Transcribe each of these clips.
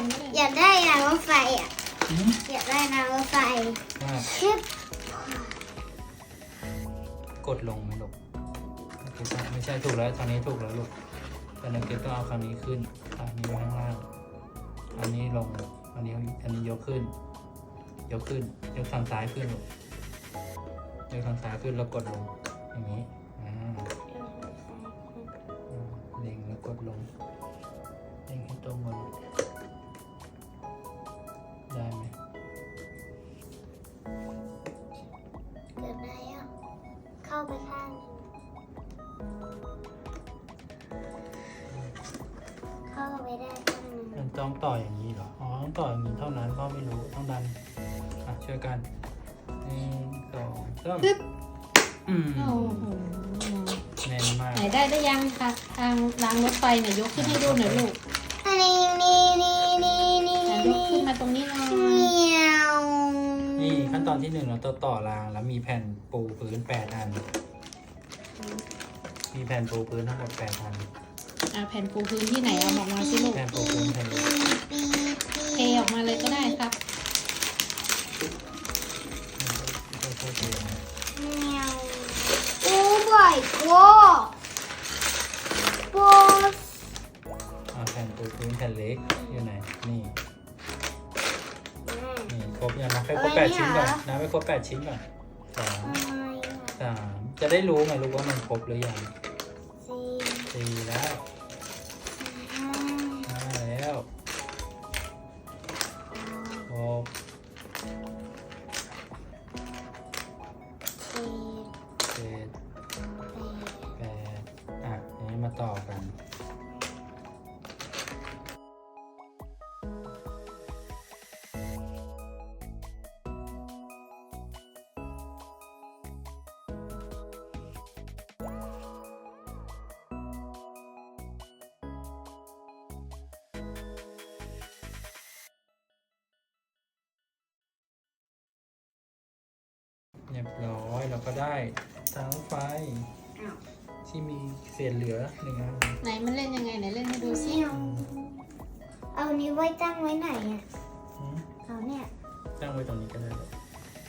มันก็ได้อยากได้รางรถไฟอะ อืมอยากได้รางรถไฟว่าชิบกดลงไหมลูกโอเคป่ะไม่ใช่ถูกแล้วทางนี้ถูกแล้วลูกแต่นักเก็ตต้องเอาครั้งนี้ขึ้นอันนี้ไว้ข้างล่างอันนี้ลงอันนี้อันนี้ยกขึ้น ยกขึ้นยกทางซ้ายขึ้นลูกยกทางซ้ายขึ้นแล้วกดลงอย่างนี้ ไปข้างหนึงเข้าไปได้ข้างหนึงมันต้องต่ออย่างนี้เหรอ อ๋อ ต้องต่ออย่างนี้เท่านั้นพ่อไม่รู้ต้องดัน อะช่วยกันหนึ่งสองสามปึ๊บ อืมโอ้โหแน่นมาก ไหนได้ได้ยังคะทางรางรถไฟเนี่ยยกขึ้นให้ดูหน่อยลูกอันนี้นี่นี่นี่นี่อะยกขึ้นมาตรงนี้หน่อยเมียว นี่ขั้นตอนที่หนึ่งเราต้องต่อราง แล้วมีแผ่นปูพื้นแปดอัน มีแผ่นปูพื้นทั้งหมดแปดอัน อะแผ่นปูพื้นที่ไหนเอาออกมาสิลูกแผ่นปูพื้นแผ่นเล็กปีเทออกมาเลยก็ได้ครับ ค่อยๆเทนะเมียวโอ้บ่อยโก้โบสอะแผ่นปูพื้นแผ่นเล็กอยู่ไหน นี่นี่ ครบยังนะไปครบแปดชิ้นก่อนนะไปครบแปดชิ้นก่อนสองอะไรอะสามจะได้รู้ไงลูกว่ามันครบหรือยังสี่สี่แล้วห้าห้าแล้วหกสี่เจ็ดแปดแปดอะทีนี้มาต่อกัน ก็ได้ทางรถไฟอ้าวที่มีเศษเหลือหนึ่งอันไหนมันเล่นยังไงไหนเล่นให้ดูสิเมียวเอานี้วไว้ตั้งไว้ไหนอะอืมเขาเนี่ยตั้งไว้ตรงนี้ก็ได้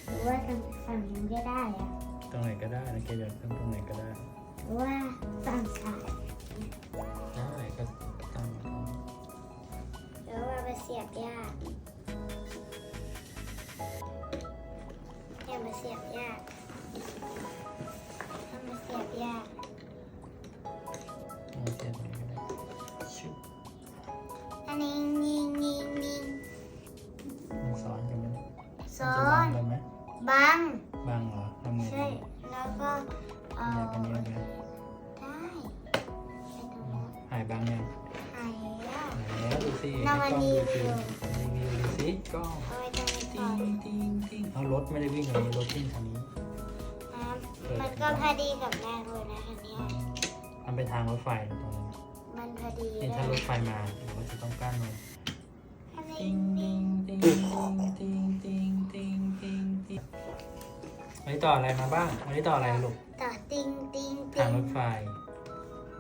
หรือว่าฝั่งฝั่งนี้ก็ได้อะตรงไหนก็ได้นะเกอยากตั้งตรงไหนก็ได้ หรือว่าฝั่งซ้ายได้ก็ตั้งไว้ตรงนี้หรือว่าไปเสียบยากเนี่ยมาเสียบยาก ถ้ามาเสียบยากเอาเสียบตรงนี้ก็ได้ชุบอันนี้ยิงยิงยิงมันซ้อนกันไหมเนี่ยซ้อมันจะบันงกันไหมบังบังเหรอทำไงใช่ แล้วก็เอาอยากอันนี้ไหมได้ไปดูหายบังยังหายแล้ว หายแล้วดูสิเรามาให้กล้องรีวิวรีวิวดูสิกล้องเอาไว้ตรงนี้ติ้องน ติ้งติ้งเอารถไม่ได้วิ่งเลยรถวิ่งทางนี้ มันก็พอดีกับแม่เลยนะอันเนี้ยมันเป็นทางรถไฟนะตรงนั้นมันพอดีนี่เลถ้ายรถไฟมาเราก็จะต้องกั้นมันอันตินี้งติงติงติงติงติงติงติงวันนี้ต่ออะไรมาบ้างวันนี้ต่ออะไรลูกต่อติงติงติทางงรถไฟ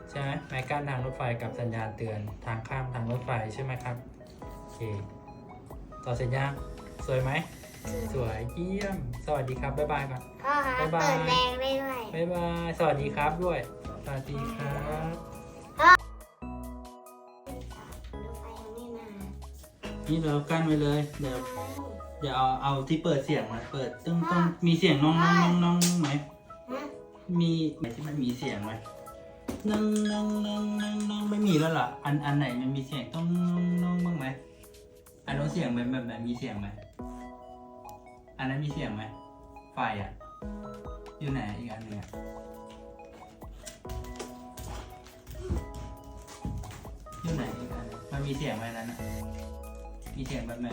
ใช่ไหมไม้กั้นทางรถไฟกับสัญญาณเตือนทางข้ามทางรถไฟใช่ไหมครับโอเคต่อเสร็จยังสวยไหม สวยเยี่ยม สวัสดีครับบ๊ายบายก่อน พ่อคะบ๊ายบาย เปิดแรงได้ด้วยบ๊ายบาย สวัสดีครับด้วย สวัสดีครับ รถไฟยังไม่มานี่เรากั้นไว้เลย เดี๋ยวเดี๋ยวเอาเอาที่เปิดเสียงมาเปิดต้องต้องมีเสียงน้องน้องน้องน้องไหม ฮะมีไหนที่มันมีเสียงไหมนั่งนั่งนั่งนั่งนั่งไม่มีแล้วเหรอ อันอันไหนมันมีเสียงต้องน้องน้องบ้างไหมอันนั้นเสียงแบบแบบไหนมีเสียงไหม อันนั้นมีเสียงไหม ไฟอะ อยู่ไหนอีกอันหนึงอะอยู่ไหนอีกอันหนึ่งมันมีเสียงไหมนนั้นอะ มีเสียงแบบไหน